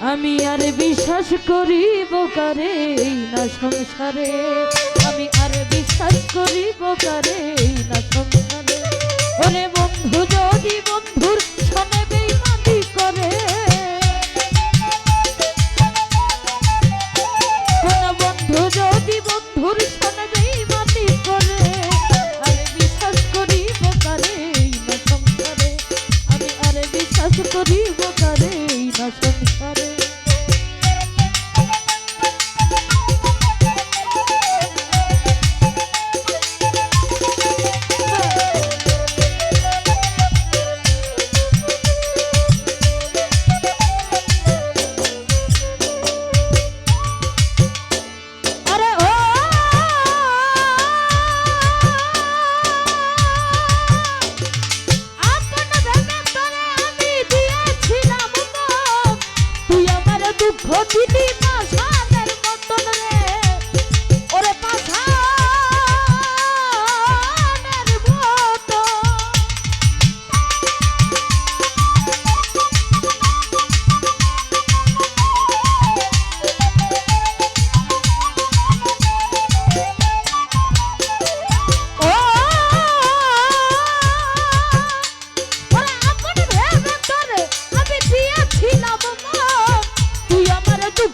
আমি আর বিশ্বাস করিব কারে? না সংসারে। আমি আর বিশ্বাস করিব কারে? না সংসারে। বন্ধু, যদি বন্ধুর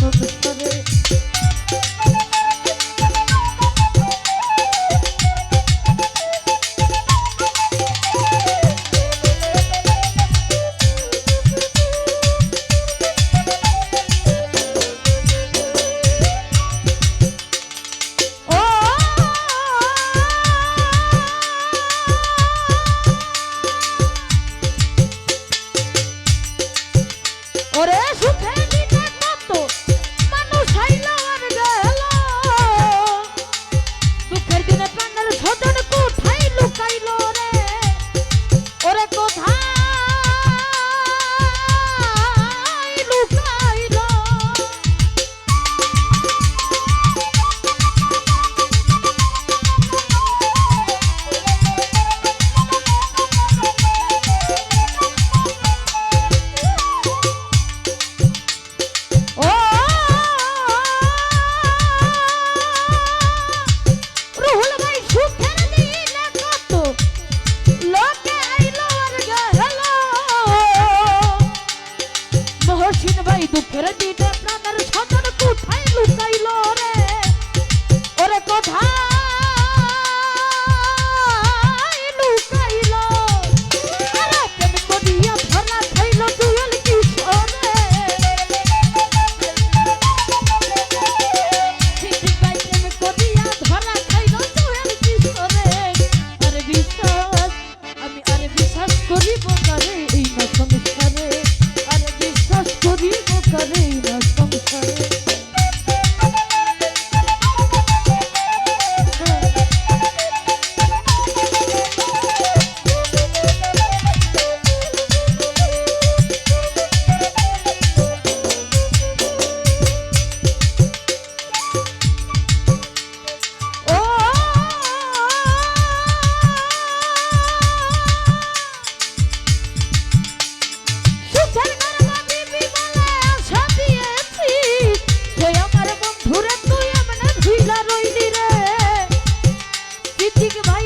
ছোট করে। ঠিক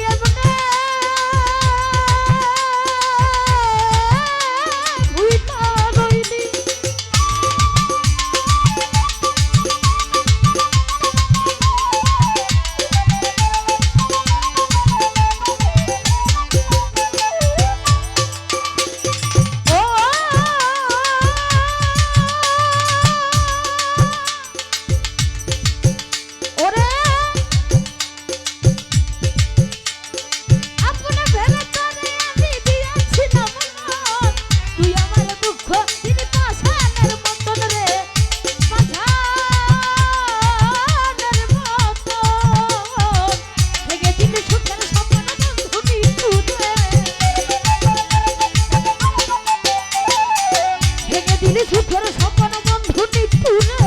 Yeah.